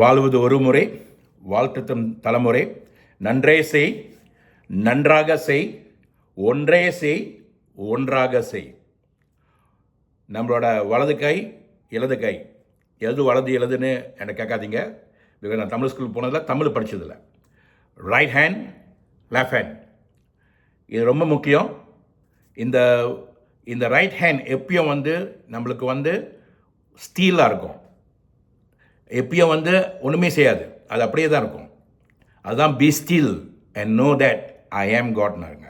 வாழ்வது ஒரு முறை வாழ்த்துத்தம் தலைமுறை. நன்றே செய் நன்றாக செய் ஒன்றே செய் ஒன்றாக செய். நம்மளோட வலது கை இடது கை. எது வலது எழுதுன்னு எனக்கு கேட்காதீங்க. பிகாஸ் நான் தமிழ் ஸ்கூல் போனதில் தமிழ் படித்ததில்ல ரைட் ஹேண்ட் லெஃப்ட் ஹேண்ட் இது ரொம்ப முக்கியம். இந்த இந்த ரைட் ஹேண்ட் எப்பயும் வந்து நம்மளுக்கு வந்து ஸ்டீலாக இருக்கும். எப்பயும் வந்து ஒன்றுமே செய்யாது. அது அப்படியே தான் இருக்கும். அதுதான் be still and know that I am காட்னாருங்க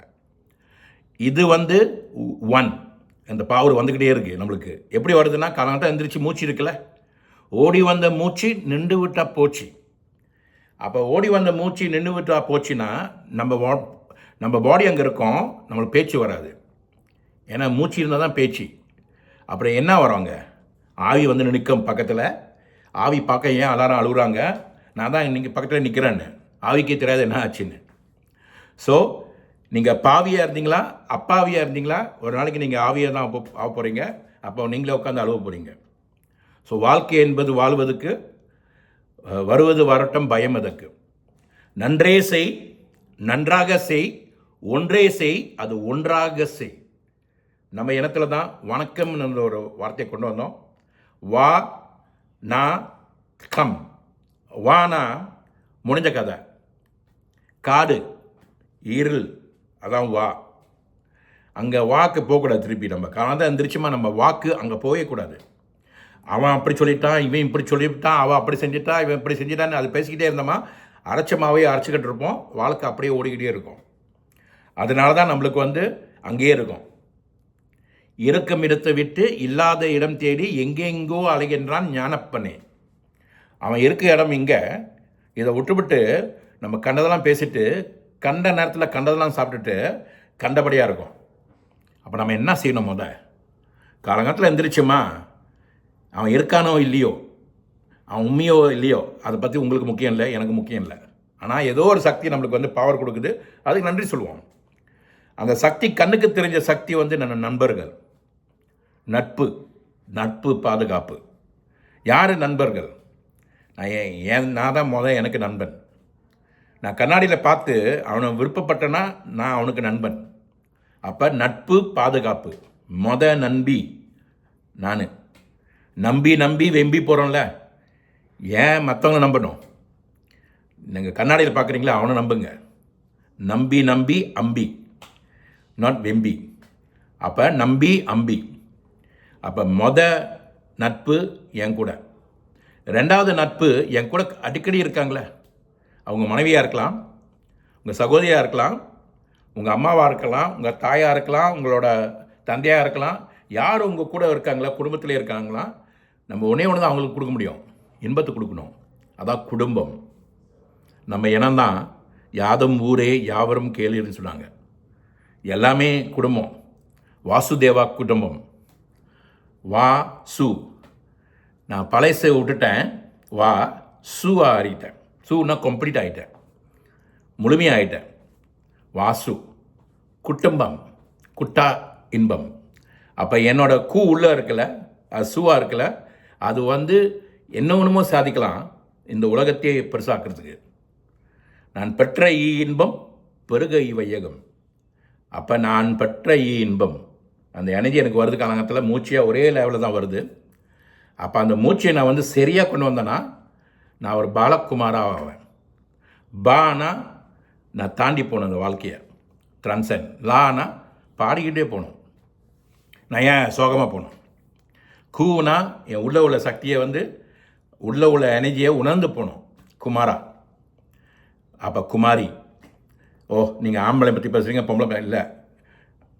இது வந்து ஒன் அந்த பவர் வந்துக்கிட்டே இருக்குது நம்மளுக்கு. எப்படி வருதுன்னா காலங்கட்டம் எந்திரிச்சு மூச்சு இருக்குல்ல? ஓடி வந்த மூச்சு நின்று விட்டா போச்சு. அப்போ ஓடி வந்த மூச்சு நின்று விட்டா போச்சுன்னா நம்ம வா நம்ம பாடி அங்கே இருக்கோம் நம்மளுக்கு பேச்சு வராது. ஏன்னா மூச்சு இருந்தால் தான் பேச்சு. அப்புறம் என்ன வரோங்க ஆவி வந்து நிற்கும் பக்கத்தில் ஆவி பார்க்க ஏன் அலாரம் அழுகுறாங்க? நான் தான் இன்னைக்கு பக்கத்தில் நிற்கிறேன்னு ஆவிக்கே தெரியாது என்ன ஆச்சுன்னு. ஸோ நீங்கள் பாவியாக இருந்தீங்களா? அப்பாவியாக இருந்தீங்களா? ஒரு நாளைக்கு நீங்கள் ஆவியாக தான் ஆக- போகிறீங்க அப்போ நீங்களே உட்காந்து அழுவ போகிறீங்க ஸோ வாழ்க்கை என்பது வாழ்வதற்கு வருவது வரட்டும் பயம் அதற்கு. நன்றே செய் நன்றாக செய் ஒன்றே செய் அது ஒன்றாக செய். நம்ம இனத்தில் தான் வணக்கம்னு ஒரு வார்த்தையை கொண்டு வந்தோம். வா நா கம். வானா முடிஞ்ச கதை. காடு இருள் அதான் வா. அங்கே வாக்கு போகக்கூடாது திருப்பி நம்ம. காரணம் எந்திரிச்சுமா நம்ம வாக்கு அங்கே போகக்கூடாது அவன் அப்படி சொல்லிட்டான் இவன் இப்படி சொல்லிவிட்டான் அவன் அப்படி செஞ்சுட்டா இவன் இப்படி செஞ்சுட்டான்னு அது பேசிக்கிட்டே இருந்தோமா அரைச்சமாவே அரைச்சிக்கிட்டு இருப்போம் வாழ்க்கை அப்படியே ஓடிக்கிட்டே இருக்கும். அதனால தான் நம்மளுக்கு வந்து அங்கேயே இருக்கும். இருக்கும் இடத்தை விட்டு இல்லாத இடம் தேடி எங்கெங்கோ அலைகின்றான் ஞானப்பனே. அவன் இருக்க இடம் இங்கே. இதை விட்டுவிட்டு நம்ம கண்டதெல்லாம் பேசிட்டு கண்ட நேரத்தில் கண்டதெல்லாம் சாப்பிட்டுட்டு கண்டபடியாக இருக்கும். அப்போ நம்ம என்ன செய்யணும் முத? காலங்காலத்தில் எந்திரிச்சுமா? அவன் இருக்கானோ இல்லையோ? அவன் உண்மையோ இல்லையோ? அதை பற்றி உங்களுக்கு முக்கியம் இல்லை எனக்கு முக்கியம் இல்லை. ஆனால் ஏதோ ஒரு சக்தி நம்மளுக்கு வந்து பவர் கொடுக்குது. அதுக்கு நன்றி சொல்லுவோம். அந்த சக்தி கண்ணுக்கு தெரிஞ்ச சக்தி வந்து நம்ம நண்பர்கள். நட்பு நட்பு பாதுகாப்பு. யார் நண்பர்கள்? நான் ஏன் நான் தான் முதல் எனக்கு நண்பன். நான் கண்ணாடியில் பார்த்து அவனை விருப்பப்பட்டேன்னா நான் அவனுக்கு நண்பன். அப்போ நட்பு பாதுகாப்பு. மொத நம்பி நான். நம்பி நம்பி வெம்பி போகிறோம்ல ஏன் மற்றவங்க நம்பணும்? நீங்கள் கண்ணாடியில் பார்க்குறீங்களா? அவனை நம்புங்க. நம்பி நம்பி அம்பி. நாட் வெம்பி அப்போ நம்பி அம்பி. அப்போ மொத நட்பு என் கூட. ரெண்டாவது நட்பு என் கூட அடிக்கடி இருக்காங்களே. அவங்க மனைவியாக இருக்கலாம் உங்கள் சகோதரியாக இருக்கலாம் உங்கள் அம்மாவாக இருக்கலாம் உங்கள் தாயாக இருக்கலாம் உங்களோட தந்தையாக இருக்கலாம் யார் உங்கள் கூட இருக்காங்களா குடும்பத்திலே இருக்காங்களா நம்ம ஒன்றே ஒன்று தான் அவங்களுக்கு கொடுக்க முடியும். இன்பத்தை கொடுக்கணும். அதான் குடும்பம். நம்ம இனம்தான். யாதும் ஊரே யாவரும் கேளுன்னு சொன்னாங்க. எல்லாமே குடும்பம். வாசுதேவா குடும்பம். வா சு. நான் பழசை விட்டுட்டேன். வா சுவா ஆறிட்டேன். சூனா கம்ப்ளீட் ஆகிட்டேன் முழுமையாக ஆகிட்டேன் வாசு. குட்டும்பம். குட்டா இன்பம். அப்போ என்னோட கூ உள்ளே இருக்கல அது சூவா இருக்கல அது வந்து என்ன ஒன்றுமோ சாதிக்கலாம் இந்த உலகத்தையே பெருசாக்கிறதுக்கு. நான் பெற்ற இ இன்பம் பெருக இவையகம் வையகம். அப்போ நான் பெற்ற இன்பம். அந்த எனர்ஜி எனக்கு வருது காலங்கத்தில் மூச்சியாக ஒரே லெவலில் தான் வருது. அப்போ அந்த மூச்சையை நான் வந்து சரியாக கொண்டு வந்தேன்னா நான் ஒரு பாலகுமாராக ஆவேன். பானா நான் தாண்டி போகணும் அந்த வாழ்க்கையை. ட்ரான்சன் லானா பாடிக்கிட்டே போகணும் நான் ஏன் சோகமாக போகணும் கூனா என் உள்ள உள்ள சக்தியை வந்து உள்ள உள்ள எனர்ஜியை உணர்ந்து போகணும் குமாரா. அப்போ குமாரி. ஓ நீங்கள் ஆம்பளை பற்றி பேசுகிறீங்க பொம்பளை இல்லை.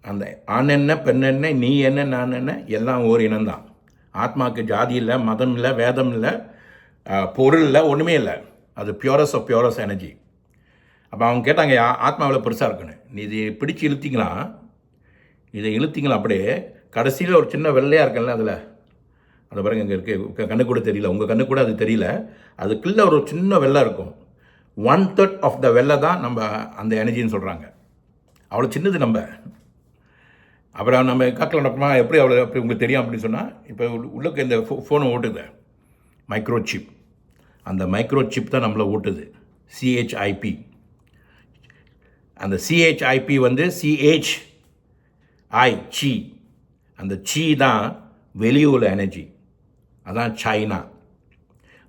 அந்த ஆண் என்ன பெண் என்ன நீ என்ன நான் என்ன எல்லாம் ஒரு இனம்தான். ஆத்மாவுக்கு ஜாதி இல்லை மதம் இல்லை வேதம் இல்லை பொருள் இல்லை ஒன்றுமே இல்லை. அது பியூரஸ் ஆஃப் பியூரஸ் எனர்ஜி அப்போ அவங்க கேட்டாங்க ஆத்மாவில் பெருசாக இருக்குன்னு? நீ இது பிடிச்சி இழுத்திங்களா? இதை இழுத்திங்களா? அப்படியே கடைசியில் ஒரு சின்ன வெள்ளையாக இருக்குல்ல அதில். அதை பாருங்க இங்கே இருக்குது கண்ணு கூட தெரியல. உங்கள் கண்ணு கூட அது தெரியல. அதுக்குள்ளே ஒரு சின்ன வெள்ளை இருக்கும். ஒன் தேர்ட் ஆஃப் த வெள்ளை தான் நம்ம அந்த எனர்ஜின்னு சொல்கிறாங்க அவ்வளோ சின்னது நம்ம. அப்புறம் நம்ம காக்கில் நடக்குமா எப்படி அவ்வளோ எப்படி உங்களுக்கு தெரியும் அப்படின்னு சொன்னால் இப்போ உள்ளுக்கு இந்த ஃபோ ஃபோனை ஓட்டுது. மைக்ரோ சிப் அந்த மைக்ரோ சிப் தான் நம்மளை ஓட்டுது. சிஹெச்ஐபி அந்த சிஹெச்ஐபி வந்து சிஹெச் ஐ சி அந்த சி தான் வெளியே உள்ள எனர்ஜி அதான் சைனா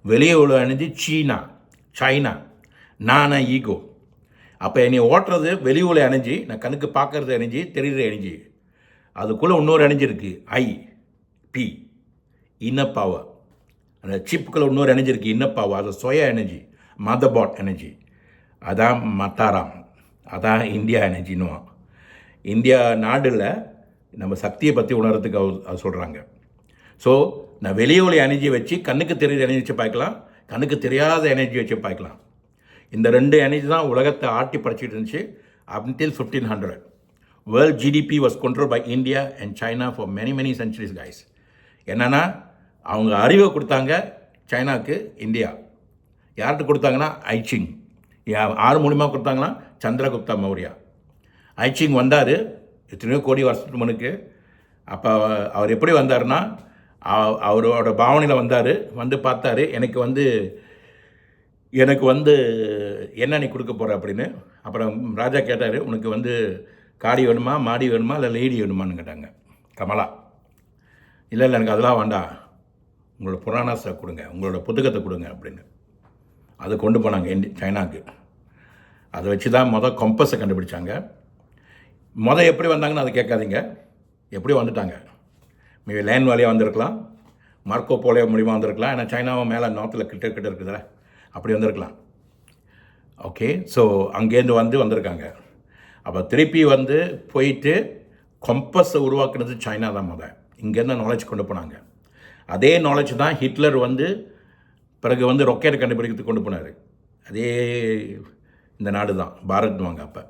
வெளியே உள்ள எனர்ஜி சீனா சைனா நானா ஈகோ. அப்போ என்னை ஓட்டுறது வெளியே உள்ள எனர்ஜி நான் கண்ணுக்கு பார்க்கறது எனர்ஜி தெரிகிற எனர்ஜி அதுக்குள்ளே இன்னொரு எனர்ஜி இருக்குது ஐ பி இன்னர் பவர் அந்த சிப்புக்குள்ள இன்னொரு எனர்ஜி இருக்குது இன்னர் பவர் அது சுய எனர்ஜி மதர் பாட் எனர்ஜி அதான் மத்தாராம். அதான் இந்தியா எனர்ஜின்னுவான் இந்தியா நாடில் நம்ம சக்தியை பற்றி உணர்றதுக்கு அவர் சொல்கிறாங்க ஸோ நான் வெளியே உள்ள எனர்ஜி வச்சு கண்ணுக்கு தெரியுற எனர்ஜி வச்சு பார்க்கலாம். கண்ணுக்கு தெரியாத எனர்ஜி வச்சு பார்க்கலாம். இந்த ரெண்டு எனர்ஜி தான் உலகத்தை ஆட்டி படைச்சிட்டு இருந்துச்சு up till fifteen hundred world GDP was control by India and China for many many centuries guys என்னென்னா அவங்க அறிவை கொடுத்தாங்க சைனாவுக்கு இந்தியா. யார்கிட்ட கொடுத்தாங்கன்னா ஐச்சிங் யா- மூலியமாக கொடுத்தாங்கன்னா சந்திரகுப்தா மௌரியா. ஐச்சிங் வந்தார் எத்தனையோ கோடி வருஷத்துக்கு முன்னுக்கு. அப்போ அவர் எப்படி வந்தாருன்னா அவ- அவரோட பாவனையில் வந்தார். வந்து பார்த்தாரு எனக்கு வந்து எனக்கு வந்து என்ன நீ கொடுக்க போகிற அப்படின்னு. அப்புறம் ராஜா கேட்டார் உனக்கு வந்து காடி வேணுமா மாடி வேணுமா இல்லை லேடி வேணுமான்னு கேட்டாங்க கமலா. இல்லை இல்லை எனக்கு அதெல்லாம் வேண்டாம் உங்களோட புராணாசை கொடுங்க உங்களோட புத்தகத்தை கொடுங்க அப்படின்னு. அதை கொண்டு போனாங்க இந்தி சைனாக்கு. அதை வச்சு தான் மொதல் கம்பஸை கண்டுபிடிச்சாங்க. மொதல் எப்படி வந்தாங்கன்னு அதை கேட்காதீங்க. எப்படி வந்துட்டாங்க? மேபி லேன் வேலையாக வந்திருக்கலாம் மார்க்கோ போலியோ மூலியமாக வந்திருக்கலாம் ஏன்னா சைனாவும் மேலே நார்த்தில் கிட்ட கிட்ட இருக்குதுல்ல அப்படி வந்திருக்கலாம். ஓகே ஸோ அங்கேருந்து வந்து வந்திருக்காங்க. அப்போ திருப்பி வந்து போயிட்டு கம்பஸை உருவாக்குனது சைனா தான் முத. இங்கேருந்து நாலேஜ் கொண்டு போனாங்க. அதே நாலேஜ் தான் ஹிட்லர் வந்து பிறகு வந்து ரொக்கெட் கண்டுபிடிக்கிறதுக்கு கொண்டு போனார். அதே இந்த நாடு தான் பாரத் வாங்க அப்போ.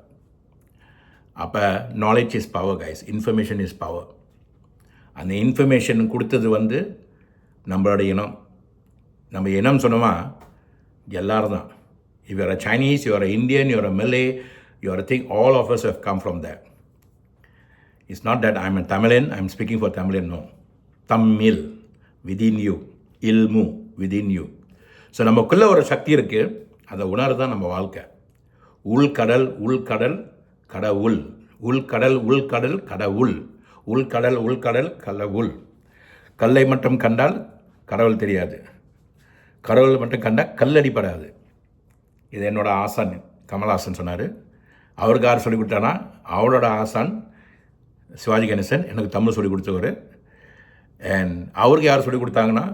அப்போ knowledge is power guys information is power அந்த இன்ஃபர்மேஷன் கொடுத்தது வந்து நம்மளோட இனம். நம்ம இனம் சொன்னோமா? எல்லாரும் தான் you are a Chinese you are a Indian you are a Malay you are a think all of us have come from that it's not that I a Tamilan I'm speaking for Tamilan no Tamil within you இல்மு within you so நமக்குள்ளே ஒரு சக்தி இருக்குது அதை உணர்வு தான் நம்ம வாழ்க்கை. உள்கடல் உள்கடல் கடவுள். உள்கடல் உள்கடல் கடவுள். உள்கடல் உள்கடல் கடவுள். கல்லை மட்டும் கண்டால் கடவுள் தெரியாது. கடவுள் மட்டும் கண்டால் கல்லடிப்படாது இது என்னோடய ஆசான் கமல்ஹாசன் சொன்னார். அவருக்கு யார் சொல்லிக் கொடுத்தானா அவரோட ஆசான் சிவாஜி கணேசன் எனக்கு தமிழ் சொல்லிக் கொடுத்தவர். அண்ட் அவருக்கு யார் சொல்லிக் கொடுத்தாங்கன்னா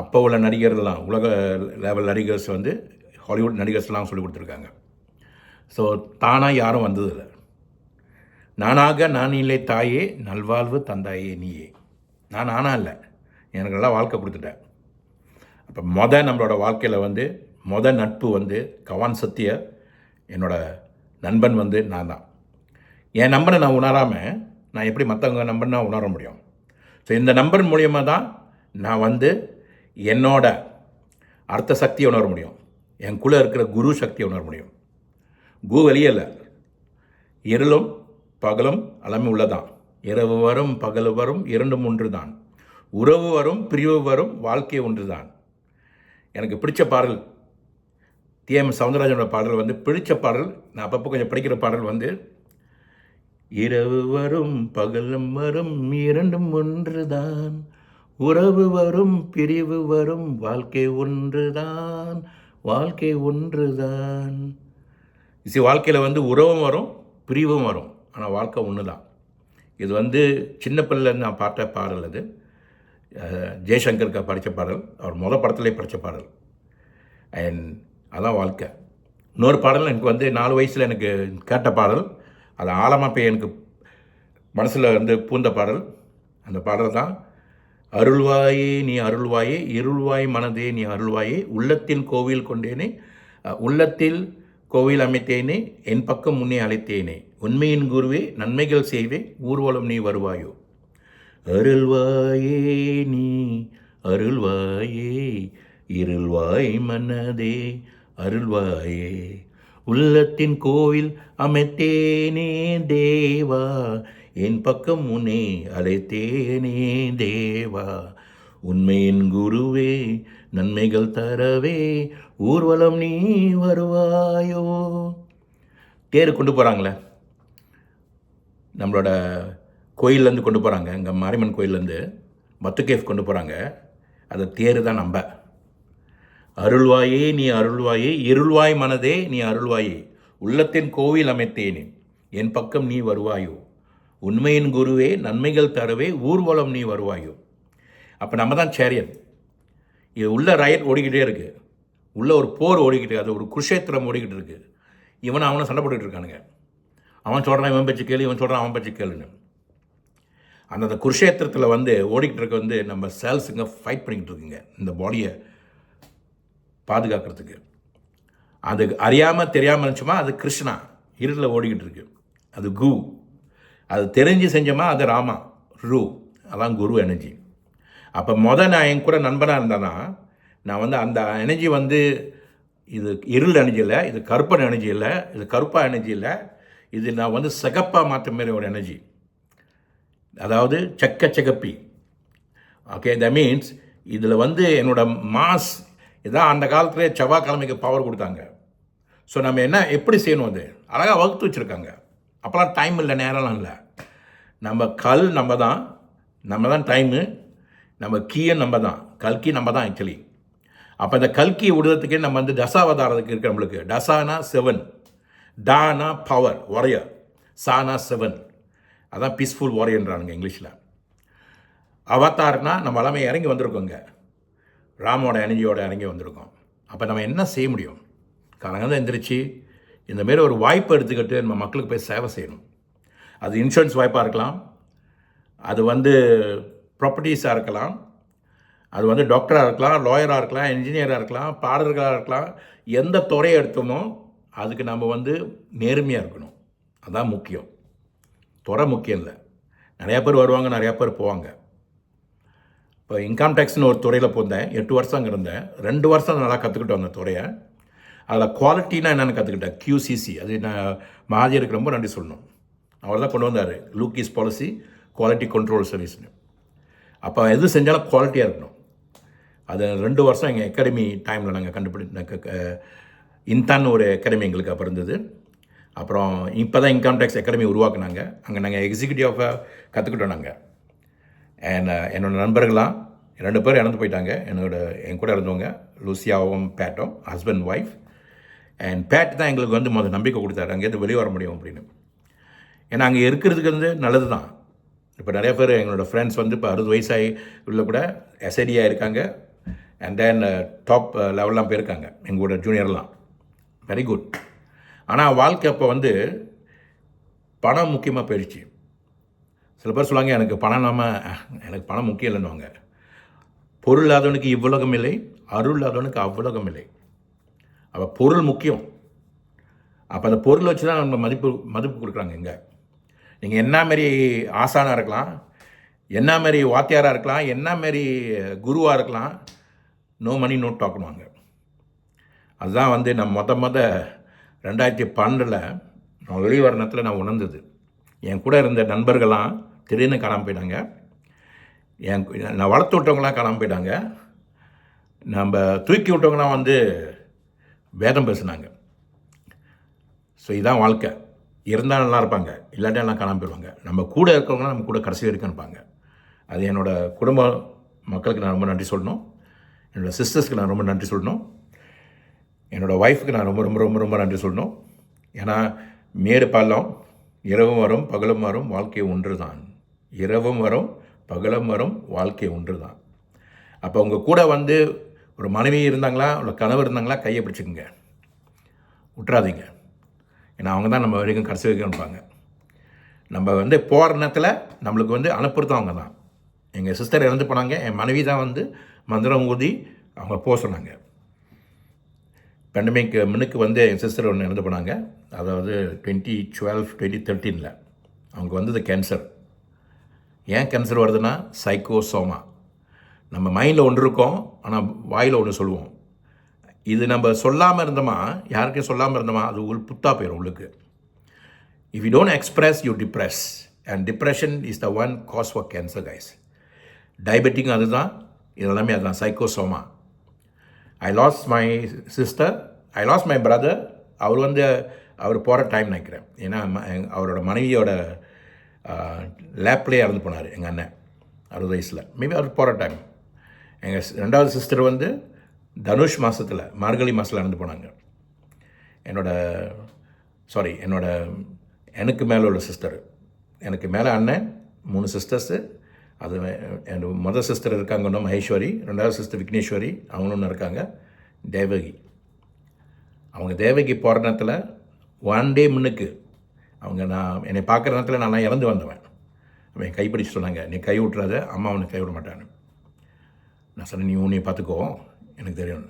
அப்போ உள்ள நடிகர்கள்லாம் உலக லெவல் நடிகர்ஸ் வந்து ஹாலிவுட் நடிகர்ஸ்லாம் சொல்லிக் கொடுத்துருக்காங்க. ஸோ தானாக யாரும் வந்ததில்லை. நானாக நான் இல்லை தாயே நல்வாழ்வு தந்தாயே நீயே. நான் நானாக இல்லை. எனக்கு நல்லா வாழ்க்கை கொடுத்துட்டேன். அப்போ மொத நம்மளோட வாழ்க்கையில் வந்து மொத நட்பு வந்து கவான் சத்திய என்னோட நண்பன் வந்து நான் தான். என் நம்பரை நான் உணராமல் நான் எப்படி மற்றவங்க நம்பர் நான் உணர முடியும்? ஸோ இந்த நம்பர் மூலியமாக தான் நான் வந்து என்னோட அர்த்த சக்தியை உணர முடியும். என் கூட இருக்கிற குரு சக்தியை உணர முடியும். கு வெளியே இல்லை. இருளும் பகலும் எல்லாமே உள்ளதான் இரவு வரும் பகல் வரும் இரண்டும் ஒன்று தான். உறவு வரும் பிரிவு வரும் வாழ்க்கை ஒன்று தான். எனக்கு பிடிச்ச பாடல். டிஎம் சவுந்தரராஜனோட பாடல் வந்து பிடிச்ச பாடல் நான் அப்பப்போ கொஞ்சம் படிக்கிற பாடல் வந்து இரவு வரும் பகலும் வரும் இரண்டும் ஒன்றுதான். உறவு வரும் பிரிவு வரும் வாழ்க்கை ஒன்றுதான். வாழ்க்கை ஒன்றுதான். இசை வாழ்க்கையில் வந்து உறவும் வரும் பிரிவும் வரும். ஆனால் வாழ்க்கை ஒன்று தான் இது வந்து சின்ன பிள்ளைன்னு நான் பார்த்த பாடல் அது. ஜெய்சங்கருக்கு படித்த பாடல் அவர் முத படத்திலே படித்த பாடல். அண்ட் அதான் வாழ்க்கை. இன்னொரு பாடல் எனக்கு வந்து நாலு வயசில் எனக்கு கேட்ட பாடல். அது ஆழமாக போய் எனக்கு மனசில் வந்து பூந்த பாடல். அந்த பாடல் தான் அருள்வாயே நீ அருள்வாயே இருள்வாய் மனதே நீ அருள்வாயே உள்ளத்தின் கோவில் கொண்டேனே உள்ளத்தில் கோவில் அமைத்தேனே என் பக்கம் முன்னே அழைத்தேனே. உண்மையின் குருவே நன்மைகள் செய்வே ஊர்வலம் நீ வருவாயோ. அருள்வாயே நீ அருள்வாயே இருள்வாய் மன்னதே அருள்வாயே. உள்ளத்தின் கோவில் அமைத்தேனே தேவா என் பக்கம் உன்னை அழைத்தேனே தேவா. உண்மையின் குருவே நன்மைகள் தரவே ஊர்வலம் நீ வருவாயோ. தேர் கொண்டு போகிறாங்களே நம்மளோட கோயிலேருந்து கொண்டு போகிறாங்க. இங்கே மாரியம்மன் கோயிலேருந்து மத்துக்கேஃப் கொண்டு போகிறாங்க. அது தேர் தான் நம்ப. அருள்வாயே நீ அருள்வாயே இருள்வாய் மனதே நீ அருள்வாயே. உள்ளத்தின் கோவில் அமைத்தேனே என் பக்கம் நீ வருவாயோ. உண்மையின் குருவே நன்மைகள் தரவே ஊர்வலம் நீ வருவாயோ. அப்போ நம்ம தான் சேரியன். இது உள்ள ரயட் ஓடிக்கிட்டே இருக்குது உள்ள ஒரு போர் ஓடிக்கிட்டு அது ஒரு குருஷேத்திரம் ஓடிக்கிட்டு இருக்குது இவனை அவனை சண்டை போட்டுக்கிட்டு இருக்கானுங்க. அவன் சொல்கிறான் இவன் பச்சு கேளு இவன் சொல்கிறான் அவன் பச்சு கேளுன்னு. அந்தந்த குருஷேத்திரத்தில் வந்து ஓடிக்கிட்டு இருக்க வந்து நம்ம சேல்ஸுங்க ஃபைட் பண்ணிக்கிட்டு இருக்குங்க இந்த பாடியை பாதுகாக்கிறதுக்கு. அது அறியாமல் தெரியாமல் இருந்துச்சுமா? அது கிருஷ்ணா. இருட்டில் ஓடிக்கிட்டு இருக்கு அது கு. அது தெரிஞ்சு செஞ்சோமா? அது ராமா. ரூ. அதான் குரு எனர்ஜி அப்போ மொதல் நான் என் கூட நண்பனாக இருந்தேன்னா நான் வந்து அந்த எனர்ஜி வந்து இது இருள் எனர்ஜி இல்லை இது கருப்பன் எனர்ஜி இல்லை இது கருப்பா எனர்ஜி இல்லை இது நான் வந்து சிகப்பாக மாற்ற மாரி ஒரு எனர்ஜி அதாவது செக்க செகப்பி ஓகே த மீன்ஸ் இதில் வந்து என்னோடய மாஸ் இதான் அந்த காலத்திலே செவ்வாய்க்கிழமைக்கு பவர் கொடுத்தாங்க. ஸோ நம்ம என்ன எப்படி செய்யணும் அது? அழகாக வகுத்து வச்சுருக்காங்க. அப்போலாம் டைம் இல்லை நேரம்லாம் இல்லை. நம்ம கல் நம்ம தான் நம்ம தான் டைமு நம்ம கீயை நம்ம தான் கல்கி நம்ம தான் ஆக்சுவலி அப்போ இந்த கல்கி விடுறதுக்கே நம்ம வந்து தசாவதாரத்துக்கு இருக்குது நம்மளுக்கு. டசானா செவன் டானா பவர் ஒரையர் சானா செவன் அதான் பீஸ்ஃபுல் வாரியன்றானுங்க இங்கிலீஷில். அவதார்னா நம்ம எல்லாமே இறங்கி வந்திருக்கோங்க. ராமோட எனர்ஜியோட இறங்கி வந்திருக்கோம். அப்போ நம்ம என்ன செய்ய முடியும்? காலங்க எந்திரிச்சு இந்த மாரி ஒரு வாய்ப்பு எடுத்துக்கிட்டு நம்ம மக்களுக்கு போய் சேவை செய்யணும். அது இன்சூரன்ஸ் வாய்ப்பாக இருக்கலாம். அது வந்து ப்ராப்பர்ட்டிஸாக இருக்கலாம். அது வந்து டாக்டராக இருக்கலாம் லாயராக இருக்கலாம் இன்ஜினியராக இருக்கலாம் பாடகர்களாக இருக்கலாம். எந்த துறையை எடுத்தோமோ அதுக்கு நம்ம வந்து நேர்மையாக இருக்கணும். அதான் முக்கியம். துறை முக்கியம் இல்லை. நிறையா பேர் வருவாங்க நிறையா பேர் போவாங்க. இப்போ இன்கம் டேக்ஸ்னு ஒரு துறையில் போந்தேன் எட்டு வருஷம் அங்கே இருந்தேன். ரெண்டு வருஷம் நல்லா கற்றுக்கிட்டோம் அந்த துறையை. அதில் குவாலிட்டினா என்னென்னு கற்றுக்கிட்டேன் கியூசிசி அது நான் மகாஜருக்கு ரொம்ப நன்றி சொல்லணும். அவர் தான் கொண்டு வந்தார். லூக்கிஸ் பாலிசி குவாலிட்டி கண்ட்ரோல் சர்வீஸ்னு அப்போ எது செஞ்சாலும் குவாலிட்டியாக இருக்கணும். அது ரெண்டு வருஷம் எங்கள் அகாடமி டைமில் நாங்கள் கண்டுபிடி இன்தான் ஒரு அகாடமி எங்களுக்கு அப்போ இருந்தது. அப்புறம் இப்போ தான் இன்கம் டேக்ஸ் அகாடமி உருவாக்குனாங்க. அங்கே நாங்கள் எக்ஸிக்யூட்டிவாக கற்றுக்கிட்டோம் நாங்கள் அண்ட் uh, என்னோட நண்பர்களாம் ரெண்டு பேர் இறந்து போயிட்டாங்க. என்னோட என் கூட இருந்தவங்க லூசியாவும் பேட்டும் ஹஸ்பண்ட் ஒய்ஃப் அண்ட் பேட் தான் எங்களுக்கு வந்து முதல் நம்பிக்கை கொடுத்தாரு. அங்கேருந்து வெளியே வர முடியும் அப்படின்னு. ஏன்னா அங்கே இருக்கிறதுக்கு வந்து நல்லது தான் இப்போ நிறைய பேர் எங்களோட ஃப்ரெண்ட்ஸ் வந்து இப்போ அறுபது வயசாகி உள்ள கூட எஸ்ஐடியாக இருக்காங்க. அண்ட் தென் டாப் லெவல்லாம் போயிருக்காங்க. எங்களோட ஜூனியர்லாம் வெரி குட் ஆனால் வாழ்க்கை அப்போ வந்து பணம் முக்கியமாக போயிடுச்சு. சில பேர் சொல்லுவாங்க எனக்கு பணம் இல்லாமல் எனக்கு பணம் முக்கியம் இல்லைன்னுவாங்க. பொருள் இல்லாதவனுக்கு இவ்வுலகம் இல்லை அருள் இல்லாதவனுக்கு அவ்வுலகம் இல்லை. அப்போ பொருள் முக்கியம். அப்போ அந்த பொருள் வச்சு தான் நம்ம மதிப்பு மதிப்பு கொடுக்குறாங்க இங்கே. நீங்கள் என்ன மாரி ஆசானாக இருக்கலாம் என்ன மாரி வாத்தியாராக இருக்கலாம் என்ன மாரி குருவாக இருக்கலாம் நோ மணி நோட் டாக்குவாங்க அதுதான் வந்து நம்ம மொத்த மொதல் ரெண்டாயிரத்தி பன்னெண்டில் நான் வெளியே நேரத்தில் நான் உணர்ந்தது. என் கூட இருந்த நண்பர்கள்லாம் திடீர்னு காணாமல் போயிட்டாங்க. என் நான் வளர்த்து விட்டவங்களாம் காணாமல் போயிட்டாங்க. நம்ம தூக்கி விட்டவங்களாம் வந்து வேதம் பேசுனாங்க. ஸோ இதான் வாழ்க்கை. இருந்தால் நல்லா இருப்பாங்க. இல்லாட்டி எல்லாம் காணாமல் போயிடுவாங்க நம்ம கூட இருக்கிறவங்க நம்ம கூட கடைசி வரைக்கும் இருப்பாங்க. அது என்னோட குடும்ப மக்களுக்கு நான் ரொம்ப நன்றி சொல்லணும். என்னோடய சிஸ்டர்ஸ்க்கு நான் ரொம்ப நன்றி சொல்லணும். என்னோடய ஒய்ஃபுக்கு நான் ரொம்ப ரொம்ப ரொம்ப ரொம்ப நன்றி சொல்லணும். ஏன்னா மேடு பள்ளம் இரவும் வரும் பகலும் வரும் வாழ்க்கை ஒன்று தான் இரவும் வரும் பகலும் வரும் வாழ்க்கை ஒன்று தான் அப்போ உங்கள் கூட வந்து ஒரு மனைவி இருந்தாங்களா ஒரு கணவர் இருந்தாங்களா கையை பிடிச்சிக்கோங்க. விட்றாதீங்க ஏன்னா அவங்க தான் நம்ம வரைக்கும் கடைசி வரைக்கும் இருப்பாங்க. நம்ம வந்து போகிற நேரத்தில் நம்மளுக்கு வந்து அனுப்புறது அவங்க தான். எங்கள் சிஸ்டர் இறந்து போனாங்க என் மனைவி தான் வந்து மந்திரம் ஊதி அவங்க போக சொன்னாங்க. பெண்டமிக் முன்னுக்கு வந்து என் சிஸ்டர் ஒன்று இறந்து போனாங்க. அதாவது டுவெண்ட்டி டுவெல் டுவெண்ட்டி தேர்ட்டீனில் அவங்க வந்தது கேன்சர் ஏன் கேன்சர் வருதுன்னா சைக்கோசோமா நம்ம மைண்டில் ஒன்று இருக்கோம் ஆனால் வாயில் ஒன்று சொல்லுவோம். இது நம்ம சொல்லாமல் இருந்தோமா? யாருக்கும் சொல்லாமல் இருந்தோமா? அது உள் புத்தா போயிடும் உள்ளுக்கு. If you don't express you depress and depression is the one cause for cancer guys டயபெட்டிக்கும் அதுதான் இதெல்லாமே அதுதான். சைக்கோசோமா I loss my sister I loss my brother அவர் வந்து அவர் போகிற டைம் நினைக்கிறேன். ஏன்னா ம- அவரோட மனைவியோட லேப்லேயே இறந்து போனார் எங்கள் அண்ணன். அறுபது வயசில். மேபி அவர் போகிற டைம் எங்கள் ரெண்டாவது சிஸ்டர் வந்து தனுஷ் மாதத்தில் மார்கழி மாதத்தில் இறந்து போனாங்க. என்னோட சாரி என்னோட எனக்கு மேலே உள்ள சிஸ்டர் எனக்கு மேலே அண்ணன் மூணு சிஸ்டர்ஸு அது என் மொதல் சிஸ்டர் இருக்காங்க ஒன்று மகேஸ்வரி ரெண்டாவது சிஸ்டர் விக்னேஸ்வரி அவங்களும் ஒன்று இருக்காங்க. தேவகி. அவங்க தேவகி போகிற நேரத்தில் ஒன் டே முன்னுக்கு அவங்க நான் என்னை பார்க்குற நேரத்தில் நான் இறந்து வந்தவன். அவன் கைப்பிடிச்சு சொன்னாங்க நீ கை விட்றாத அம்மா அவனை கை விட மாட்டான்னு நான் சொன்னேன் நீ உன்னையை பார்த்துக்கோ எனக்கு தெரியும்.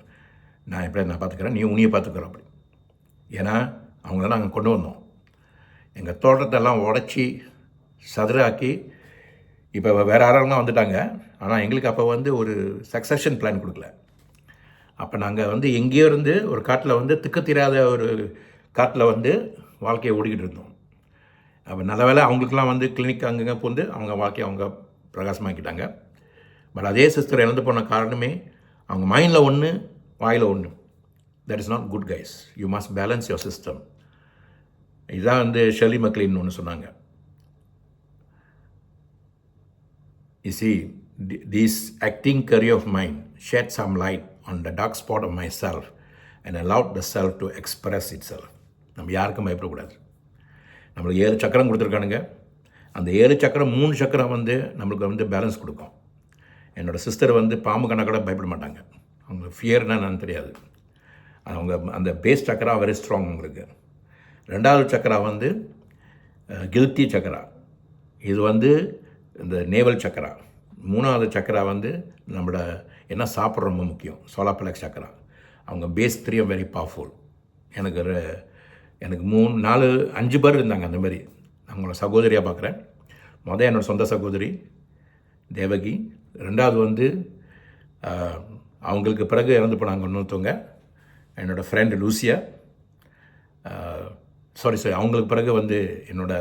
நான் எப்படி நான் பார்த்துக்கிறேன் நீ உன்னையை பார்த்துக்கிறோம் அப்படி. ஏன்னா அவங்கள நாங்கள் கொண்டு வந்தோம். எங்கள் தோட்டத்தெல்லாம் உடச்சி சதுராக்கி இப்போ வேறு யாரெல்லாம் வந்துட்டாங்க. ஆனால் எங்களுக்கு அப்போ வந்து ஒரு சக்ஸஷன் பிளான் கொடுக்கல. அப்போ நாங்கள் வந்து எங்கேயோ இருந்து ஒரு காட்டில் வந்து திக்கு தெரியாத ஒரு காட்டில் வந்து வாழ்க்கையை ஓடிக்கிட்டு இருந்தோம். அப்போ நல்ல வேளை அவங்களுக்குலாம் வந்து கிளினிக் அங்கங்கே போந்து அவங்க வாழ்க்கையை அவங்க பிரகாசமாக்கிட்டாங்க. பட் அதே சிஸ்டர் இறந்து போன காரணமே அவங்க மைண்டில் ஒன்று வாயில் ஒன்று that is not good guys you must balance your system இதுதான் வந்து ஷெர்லி மக்லின் ஒன்று சொன்னாங்க. You see, this acting career of mine shed some light on the dark spot of myself and allowed the self to express itself. நம்ம யாருக்கும் பயப்படக்கூடாது. நம்மளுக்கு ஏழு சக்கரம் கொடுத்துருக்கானுங்க. அந்த ஏழு சக்கரம் மூணு சக்கரம் வந்து நம்மளுக்கு வந்து பேலன்ஸ் கொடுக்கும். என்னோடய சிஸ்டர் வந்து பாம்பு கணக்கோட பயப்பட மாட்டாங்க. அவங்க ஃபியர்னா என்னன்னு தெரியாது. அவங்க அந்த பேஸ் சக்கரா வெரி ஸ்ட்ராங் உங்களுக்கு ரெண்டாவது சக்கரா வந்து கில்த்தி சக்கரா. இது வந்து இந்த நேவல் சக்கரா மூணாவது சக்கரா வந்து நம்மளோட என்ன சாப்பிட்ற ரொம்ப முக்கியம்? சோலாப்பலக் சக்கரா அவங்க பேஸ் த்ரீயும் வெரி பவர்ஃபுல் எனக்கு ஒரு எனக்கு மூணு நாலு அஞ்சு பேர் இருந்தாங்க அந்த மாதிரி. அவங்கள சகோதரியாக பார்க்குறேன். மொதல் என்னோடய சொந்த சகோதரி தேவகி. ரெண்டாவது வந்து அவங்களுக்கு பிறகு இறந்து போனாங்க இன்னொருத்தவங்க. என்னோடய ஃப்ரெண்டு லூசியா. சாரி சாரி அவங்களுக்கு பிறகு வந்து என்னோட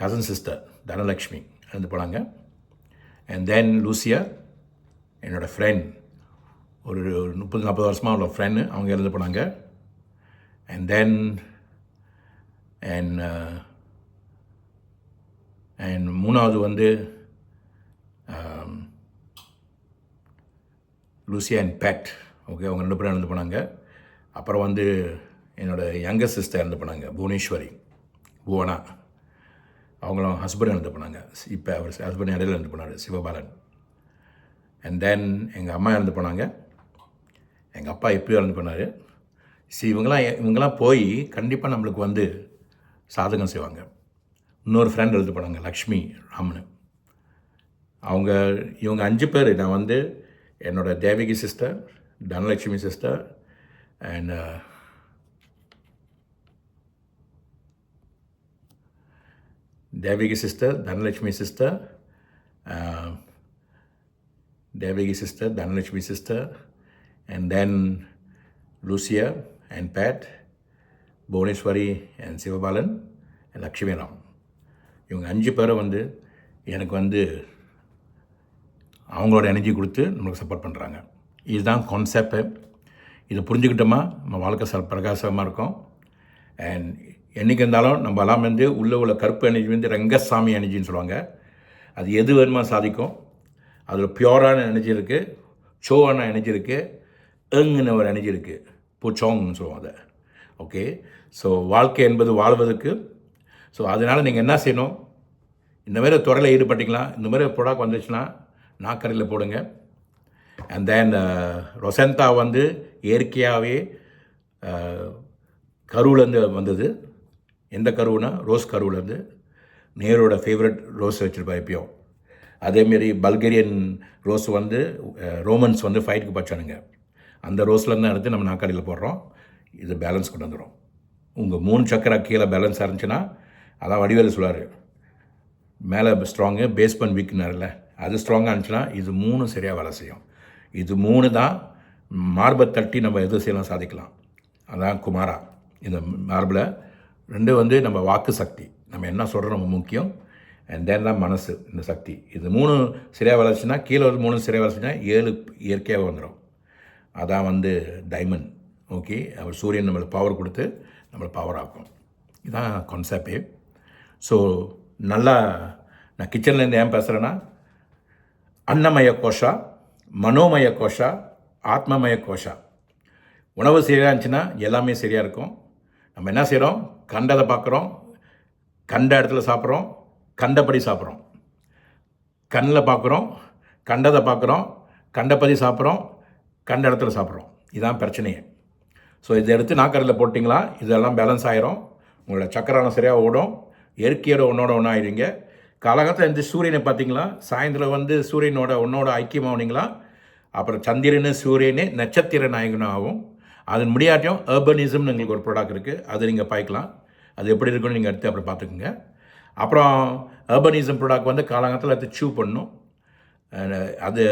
கசன் சிஸ்டர் தனலக்ஷ்மி இறந்து போனாங்க. அண்ட் தென் லூசியா என்னோடய ஃப்ரெண்ட் ஒரு ஒரு முப்பது நாற்பது வருஷமாக உள்ள ஃப்ரெண்டு அவங்க இறந்து போனாங்க. அண்ட் தென் அண்ட் அண்ட் மூணாவது வந்து லூசியா அண்ட் பேட் ஓகே அவங்க ரெண்டு பேரும் இறந்து போனாங்க. அப்புறம் வந்து என்னோட யங்கர் சிஸ்டர் இறந்து போனாங்க புவனேஸ்வரி புவனா. அவங்களும் ஹஸ்பண்ட் இறந்து போனாங்க இப்போ அவர் ஹஸ்பண்ட் இடையில இறந்து போனார் சிவபாலன். அண்ட் தென் எங்கள் அம்மா இறந்து போனாங்க எங்கள் அப்பா எப்பயும் இறந்து போனார் சி இவங்கெல்லாம் இவங்கெல்லாம் போய் கண்டிப்பாக நம்மளுக்கு வந்து சாதகம் செய்வாங்க. இன்னொரு ஃப்ரெண்ட் எழுந்து போனாங்க லக்ஷ்மி ராமனு. அவங்க இவங்க அஞ்சு பேர் நான் வந்து என்னோட Devaki sister Dhanalakshmi sister and Devaki sister Dhanalakshmi sister Devaki sister Dhanalakshmi sister and then Lucia and Pat Bhuvaneswari and Sivabalan and Lakshmi Ram இவங்க அஞ்சு பேரை வந்து எனக்கு வந்து அவங்களோட எனர்ஜி கொடுத்து நம்மளுக்கு சப்போர்ட் பண்ணுறாங்க இதுதான் கான்செப்ட் இதை புரிஞ்சுக்கிட்டோமா? நம்ம வாழ்க்கை ச பிரகாசமாக இருக்கும். அண்ட் என்றைக்கு இருந்தாலும் நம்ம எல்லாம் வந்து உள்ளே உள்ள கருப்பு எனர்ஜி வந்து ரங்கசாமி எனர்ஜின்னு சொல்லுவாங்க. அது எது வேணுமோ சாதிக்கும். அதில் பியோரான எனர்ஜி இருக்குது சோவான எனர்ஜி இருக்குது எங்குன்னு ஒரு எனர்ஜி இருக்குது புச்சோங்னு சொல்லுவோம் அதை. ஓகே ஸோ வாழ்க்கை என்பது வாழ்வதற்கு. ஸோ அதனால் நீங்கள் என்ன செய்யணும்? இந்த மாதிரி துறையில் ஈடுபட்டீங்களா இந்த மாதிரி ப்ராடக்ட் வந்துச்சுன்னா நாக்கரையில் போடுங்க. அண்ட் தென் ரொசந்தா வந்து இயற்கையாகவே uh, கருவிலேருந்து வந்தது. எந்த கருவுனா? ரோஸ் கருவிலேருந்து நேரோட ஃபேவரட் ரோஸ் வச்சுருப்பா எப்பயும் அதேமாரி பல்கேரியன் ரோஸ் வந்து ரோமன்ஸ் வந்து ஃபைட்டுக்கு பச்சானுங்க அந்த ரோஸ்லேருந்து தான் எடுத்து நம்ம நாக்காடியில் போடுறோம். இது பேலன்ஸ் கொண்டு வந்துடும் உங்கள் மூணு சக்கரா கீழே பேலன்ஸாக இருந்துச்சுன்னா அதான் வடிவேலு சொல்லுவார். மேலே ஸ்ட்ராங்கு பேஸ்மெண்ட் வீக்னார்ல அது ஸ்ட்ராங்காக இருந்துச்சுன்னா இது மூணு சரியாக வேலை செய்யும். இது மூணு தான் மார்பை தட்டி நம்ம எது செய்யலாம் சாதிக்கலாம். அதான் குமாரா. இந்த மார்பில் ரெண்டு வந்து நம்ம வாக்கு சக்தி. நம்ம என்ன சொல்கிறோம் ரொம்ப முக்கியம். அண்ட் தேன் தான் மனசு இந்த சக்தி. இது மூணு சரியாக வளர்ச்சின்னா கீழே ஒரு மூணு சரியாக வளர்ச்சின்னா ஏழு இயற்கையாக வந்துடும் அதான் வந்து டைமண்ட் ஓகே அவர் சூரியன் நம்மளுக்கு பவர் கொடுத்து நம்மளை பவர் ஆக்கும். இதுதான் கான்செப்டே ஸோ நல்லா நான் கிச்சன்லேருந்து ஏன் பேசுகிறேன்னா அன்னமய கோஷா மனோமய கோஷா ஆத்மமய கோஷா. உணவு சரியாக இருந்துச்சுன்னா எல்லாமே சரியாக இருக்கும். நம்ம என்ன செய்கிறோம் கண்டதை பார்க்குறோம். கண்ட இடத்துல சாப்பிட்றோம் கண்டபடி சாப்பிட்றோம் கண்ணில் பார்க்குறோம். கண்டதை பார்க்குறோம். கண்டபடி சாப்பிட்றோம் கண்ட இடத்துல சாப்பிட்றோம் இதுதான் பிரச்சனையே. ஸோ இதை எடுத்து நாக்கரில் போட்டிங்களா? இதெல்லாம் பேலன்ஸ் ஆகிரும் உங்களோட சக்கரானம் சரியாக ஓடும். இயற்கையோட ஒன்றோட ஒன்றா ஆயிடுங்க காலகட்டத்தில் இந்த சூரியனை பார்த்தீங்களா? சாயந்தரம் வந்து சூரியனோட ஒன்றோட ஐக்கியமாகனீங்களா அப்புறம் சந்திரனு சூரியனு நட்சத்திர நாயகனும் ஆகும் அதன் முடியாட்டியும் அர்பனிசம்னு எங்களுக்கு ஒரு ப்ராடக்ட் இருக்குது அது நீங்கள் பாய்க்கலாம். அது எப்படி இருக்குன்னு நீங்கள் எடுத்து அப்புறம் பார்த்துக்குங்க. அப்புறம் அர்பனிசம் ப்ராடக்ட் வந்து காலகாலத்தில் எடுத்து சூ பண்ணும். அது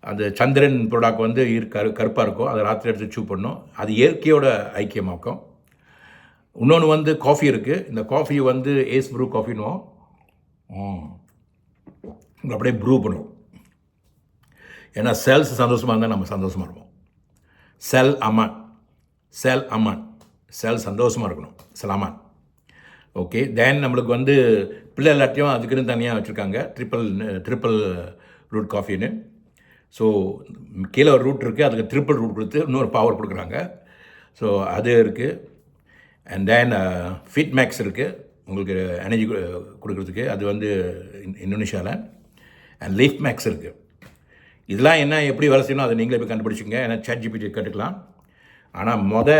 அந்த சந்திரன் ப்ராடக்ட் வந்து இரு- கரு கருப்பாக இருக்கும். அதை ராத்திரி எடுத்து சூ பண்ணும். அது இயற்கையோட ஐக்கியமாக்கும். இன்னொன்று வந்து காஃபி இருக்குது இந்த காஃபி வந்து ஏஸ் ப்ரூ காஃபின்னுவோம் அப்படியே ப்ரூ பண்ணுவோம். ஏன்னா சேல்ஸ் சந்தோஷமாக இருந்தால் நம்ம சந்தோஷமாக இருப்போம். செல் அமான் செல் அமான் செல் சந்தோஷமாக இருக்கணும். செல் அமான் ஓகே தென் நம்மளுக்கு வந்து பிள்ளை எல்லாத்தையும் அதுக்குன்னு தனியாக வச்சுருக்காங்க. ட்ரிப்பிள் ட்ரிப்பிள் ரூட் காஃபின்னு ஸோ கீழே ஒரு ரூட் இருக்குது அதுக்கு ட்ரிப்பிள் ரூட் கொடுத்து இன்னொரு பவர் கொடுக்குறாங்க. ஸோ அது இருக்குது and then fit uh, max இருக்குது உங்களுக்கு எனர்ஜி கொடுக்குறதுக்கு. அது வந்து இந்தோனேஷியாவில் அண்ட் லீஃப் மேக்ஸ் இருக்குது இதெல்லாம் என்ன எப்படி வேலை செய்யணும் அதை நீங்களே போய் கண்டுபிடிச்சிங்க ஏன்னா சாட் ஜிபிடி கேட்டுக்கலாம் ஆனால் மொத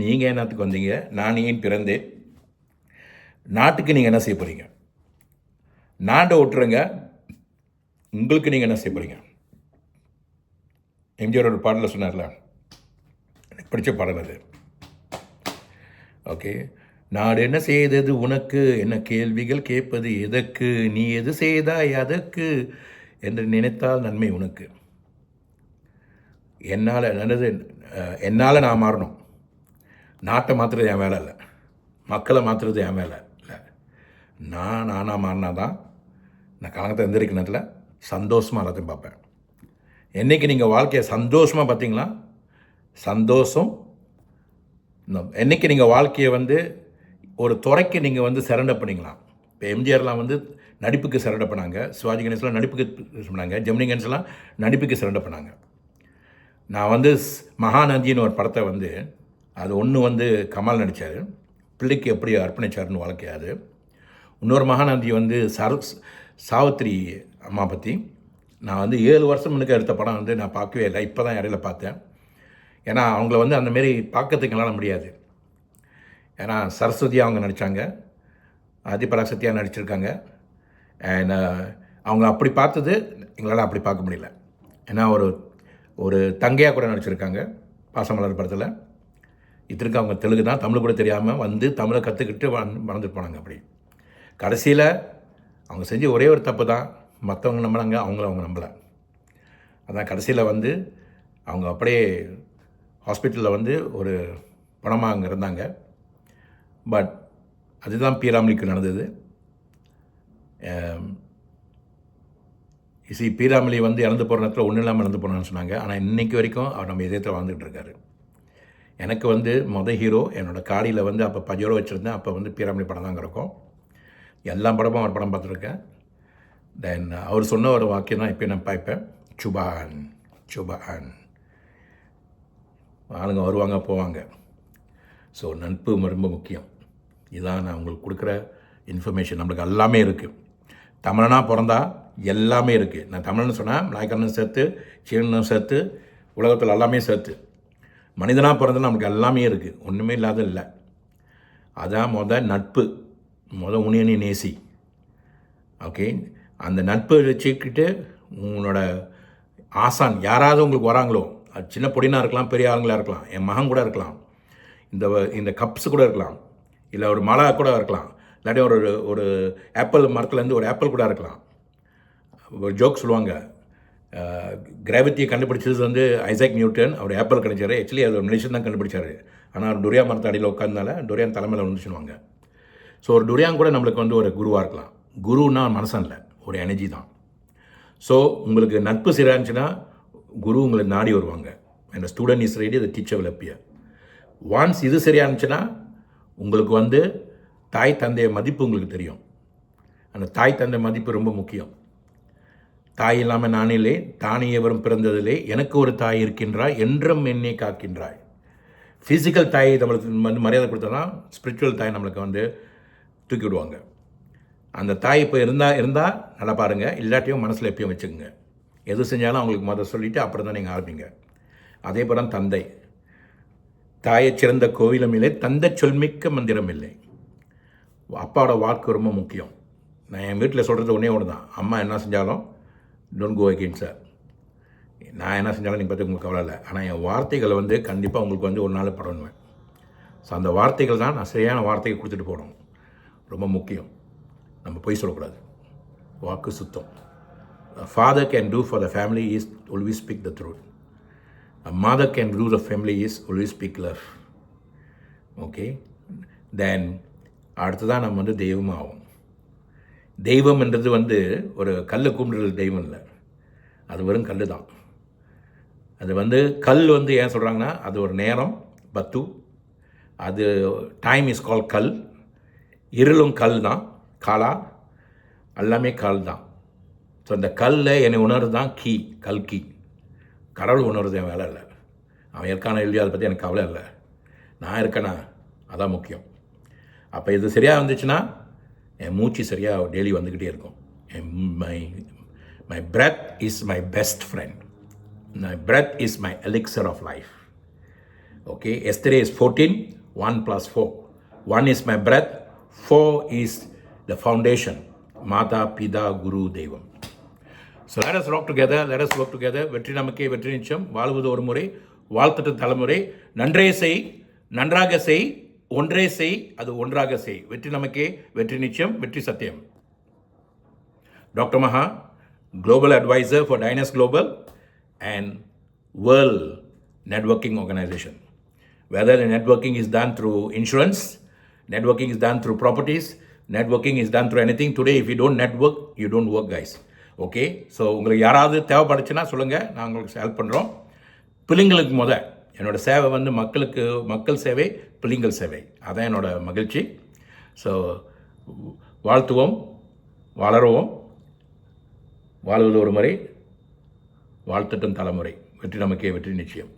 நீங்கள் என்னத்துக்கு வந்தீங்க? நான் ஏன் பிறந்தேன்? நாட்டுக்கு நீங்கள் என்ன செய்ய போகிறீங்க நாட்டை விட்டுருங்க உங்களுக்கு நீங்கள் என்ன செய்ய போகிறீங்க எம்ஜிஆர் ஒரு பாடலில் சொன்னார்ல. எனக்கு பிடிச்ச பாடல் அது. ஓகே. நாடு என்ன செய்தது உனக்கு? என்ன கேள்விகள் கேட்பது எதற்கு? நீ எது செய்தாய் அதற்கு? என்று நினைத்தால் நன்மை உனக்கு. என்னால் என்னது என்னால் நான் மாறணும். நாட்டை மாற்றுறது என் வேலை இல்லை. மக்களை மாற்றுறது என் வேலை இல்லை. நான் நானாக மாறினா தான் நான் கலங்கத்தை எந்திரிக்க நேரத்தில் சந்தோஷமாக எல்லாத்தையும் பார்ப்பேன். என்றைக்கு நீங்கள் வாழ்க்கையை சந்தோஷமாக பார்த்தீங்களா? சந்தோஷம் என்றைக்கு நீங்கள் வாழ்க்கையை வந்து ஒரு துறைக்கு நீங்கள் வந்து சரண்டப் பண்ணிக்கலாம் இப்போ எம்ஜிஆர்லாம் வந்து நடிப்புக்கு சரண்டர் பண்ணாங்க. சிவாஜி கணேசன்லாம் நடிப்புக்கு பண்ணாங்க ஜெமினி கணேசன்லாம் நடிப்புக்கு சரண்டர் பண்ணாங்க. நான் வந்து ஸ்- மகாநந்தின்னு ஒரு படத்தை வந்து அது ஒன்று வந்து கமல் நடித்தார் பிள்ளைக்கு எப்படி அர்ப்பணித்தார்னு வாழ்க்கையாது இன்னொரு மகாநந்தி வந்து சர சாவித்திரி அம்மா பற்றி நான் வந்து ஏழு வருஷம் முன்னுக்கு எடுத்த படம் வந்து நான் பார்க்கவே இல்லை. இப்போ தான் இடையில பார்த்தேன். ஏன்னா அவங்கள வந்து அந்த மாரி பார்க்கறதுக்கு என்னால் முடியாது. ஏன்னா சரஸ்வதியாக அவங்க நடித்தாங்க ஆதிபராசக்தியாக நடிச்சிருக்காங்க. அண்ட் uh, அவங்க அப்படி பார்த்தது எங்களால் அப்படி பார்க்க முடியல. ஏன்னா ஒரு ஒரு தங்கையாக கூட நடிச்சிருக்காங்க பாசமலர் படத்தில். இத்தனைக்கு அவங்க தெலுங்கு தான் தமிழ் கூட தெரியாமல் வந்து தமிழை கற்றுக்கிட்டு மறந்துட்டு போனாங்க அப்படி. கடைசியில் அவங்க செஞ்ச ஒரே ஒரு தப்பு தான் மற்றவங்க நம்பினாங்க அவங்கள அவங்க நம்பலை. அதான் கடைசியில் வந்து அவங்க அப்படியே ஹாஸ்பிட்டலில் வந்து ஒரு பணமாக அங்கே இருந்தாங்க. பட் அதுதான் பீராமலிக்கு நடந்தது. இசை பீராமலி வந்து இறந்து போகிற நேரத்தில் ஒன்றும் இல்லாமல் இறந்து போனான்னு சொன்னாங்க. ஆனால் இன்றைக்கு வரைக்கும் அவர் நம்ம இதயத்தில் வாழ்ந்துகிட்டு இருக்காரு. எனக்கு வந்து மொத ஹீரோ என்னோடய காடியில் வந்து அப்போ பஜோரோ வச்சுருந்தேன். அப்போ வந்து பீராமலி படம் தாங்க இருக்கும். எல்லா படமும் அவர் படம் பார்த்துருக்கேன். தென் அவர் சொன்ன ஒரு வாக்கியம் தான் இப்போ நான் பார்ப்பேன் சுபான் சுபான். ஆளுங்க வருவாங்க போவாங்க. ஸோ நட்பு ரொம்ப முக்கியம். இதான் நான் உங்களுக்கு கொடுக்குற இன்ஃபர்மேஷன் நம்மளுக்கு எல்லாமே இருக்குது தமிழனாக பிறந்தா எல்லாமே இருக்குது நான் தமிழன் சொன்னால் நாயக்கண்ணன் சேர்த்து சீனனும் சேர்த்து உலகத்தில் எல்லாமே சேர்த்து. மனிதனாக பிறந்தா நமக்கு எல்லாமே இருக்குது ஒன்றுமே இல்லாத இல்லை. அதான் முத நட்பு. முத உனியனி நேசி. ஓகே? அந்த நட்பை வச்சுக்கிட்டு உங்களோட ஆசான் யாராவது உங்களுக்கு வராங்களோ அது சின்ன பொடினா இருக்கலாம் பெரிய ஆளுங்களாக இருக்கலாம் என் மகன் கூட இருக்கலாம் இந்த இந்த கப்ஸ் கூட இருக்கலாம் இல்லை ஒரு மலை கூட இருக்கலாம் இல்லாட்டி ஒரு ஒரு ஆப்பிள் மரத்துலேருந்து ஒரு ஆப்பிள் கூட இருக்கலாம். ஒரு ஜோக் சொல்லுவாங்க. கிராவிட்டியை கண்டுபிடிச்சது வந்து ஐசாக் நியூட்டன். அவர் ஆப்பிள் கிடைச்சார். ஆக்சுவலி அது ஒரு மனுஷன் தான் கண்டுபிடிச்சாரு. ஆனால் அவர் டொரியா மரத்து அடியில் உட்காந்தனால டொரியான் தலைமையில் வந்துச்சுனுவாங்க ஸோ ஒரு டொரியான் கூட நம்மளுக்கு வந்து ஒரு குருவாக இருக்கலாம். குருன்னா மனசன் இல்லை. ஒரு எனர்ஜி தான். ஸோ உங்களுக்கு நட்பு சரியா இருந்துச்சுன்னா குரு உங்களை நாடி வருவாங்க. அந்த student is ready the teacher will appear once இது சரியாக இருந்துச்சுன்னா உங்களுக்கு வந்து தாய் தந்தைய மதிப்பு உங்களுக்கு தெரியும். அந்த தாய் தந்தை மதிப்பு ரொம்ப முக்கியம். தாய் இல்லாமல் நானிலே தானே எவரும் பிறந்ததிலே எனக்கு ஒரு தாய் இருக்கின்றாய் என்றும் என்னை காக்கின்றாய் ஃபிசிக்கல் தாய் நம்மளுக்கு வந்து மரியாதை கொடுத்தோன்னா ஸ்பிரிச்சுவல் தாய் நம்மளுக்கு வந்து தூக்கி விடுவாங்க. அந்த தாய் இப்போ இருந்தால் இருந்தால் நல்லா பாருங்கள் இல்லாட்டியும் மனசில் எப்பயும் வச்சுக்கோங்க. எது செஞ்சாலும் அவங்களுக்கு மொதல் சொல்லிவிட்டு அப்புறம் தான் நீங்கள் ஆரம்பிங்க. அதே போல தந்தை. தாயை சிறந்த கோவிலும் இல்லை தந்தை சொல்மிக்க மந்திரம் இல்லை. அப்பாவோட வாக்கு ரொம்ப முக்கியம். நான் என் வீட்டில் சொல்கிறது ஒன்றே ஒன்று தான் அம்மா என்ன செஞ்சாலும் டோன்ட் கோ அகெயின் சார் நான் என்ன செஞ்சாலும் நீங்கள் பற்றி உங்களுக்கு கவலை இல்லை. ஆனால் என் வார்த்தைகளை வந்து கண்டிப்பாக உங்களுக்கு வந்து ஒரு நாள் படணுவேன் ஸோ அந்த வார்த்தைகள் தான் நான் சரியான வார்த்தையை கொடுத்துட்டு போகணும். ரொம்ப முக்கியம். நம்ம பொய் சொல்லக்கூடாது. வாக்கு சுத்தம். Father can do for the family is always speak the truth A can can the family is is always speak love. Okay then அடுத்ததான் நம்ம வந்து தெய்வமாகும். தெய்வம்ன்றது வந்து ஒரு கல் கும்பிடுறது தெய்வம் இல்லை. அது வெறும் கல் தான் அது வந்து கல் வந்து ஏன் சொல்கிறாங்கன்னா அது ஒரு நேரம் பத்து. அது டைம் இஸ் கால் கல். இருளும் கல் தான் காலா. எல்லாமே கல் தான் ஸோ அந்த கல்லில் என்னை உணர்வு தான் கீ கல் கீ. கடவுள் உணர்வு என் வேலை இல்லை. அவன் இருக்கான இல்லையா அதை பற்றி எனக்கு கவலை இல்லை. நான் இருக்கேனா? அதான் முக்கியம். அப்போ இது சரியாக வந்துச்சுன்னா என் மூச்சு சரியாக டெய்லி வந்துக்கிட்டே இருக்கும். என் my my breath is my best friend my breath is my elixir of life Okay, yesterday is 14, 1 plus 4. 1 is my breath, 4 is the foundation. Mata, Pida, Guru, Devam. So let us together let us work together வெற்றி நமக்கே வெற்றி நிச்சயம். வாழ்வது ஒரு முறை வாழ்த்துட்டு தலைமுறை. நன்றே செய் நன்றாக செய். ஒன்றே செய் அது ஒன்றாக செய் வெற்றி நமக்கே வெற்றி நிச்சயம் வெற்றி சத்தியம் Dr. Maha, Global Advisor for Dynas Global and World Networking Organization. Whether the networking is done through insurance, networking is done through properties, networking is done through anything. Today, if you don't network, you don't work, guys. Okay so உங்களுக்கு யாராவது தேவைப்படுச்சுன்னா சொல்லுங்கள் நான் உங்களுக்கு help பண்ணுறோம் பிள்ளைங்களுக்கு முத என்னோடய சேவை வந்து மக்களுக்கு மக்கள் சேவை பிள்ளைங்கள் சேவை. அதான் என்னோடய மகிழ்ச்சி. ஸோ வாழ்த்துவோம் வளருவோம். வாழ்வது ஒரு முறை வாழ்த்தட்டும் தலைமுறை. வெற்றி நமக்கே வெற்றி நிச்சயம்.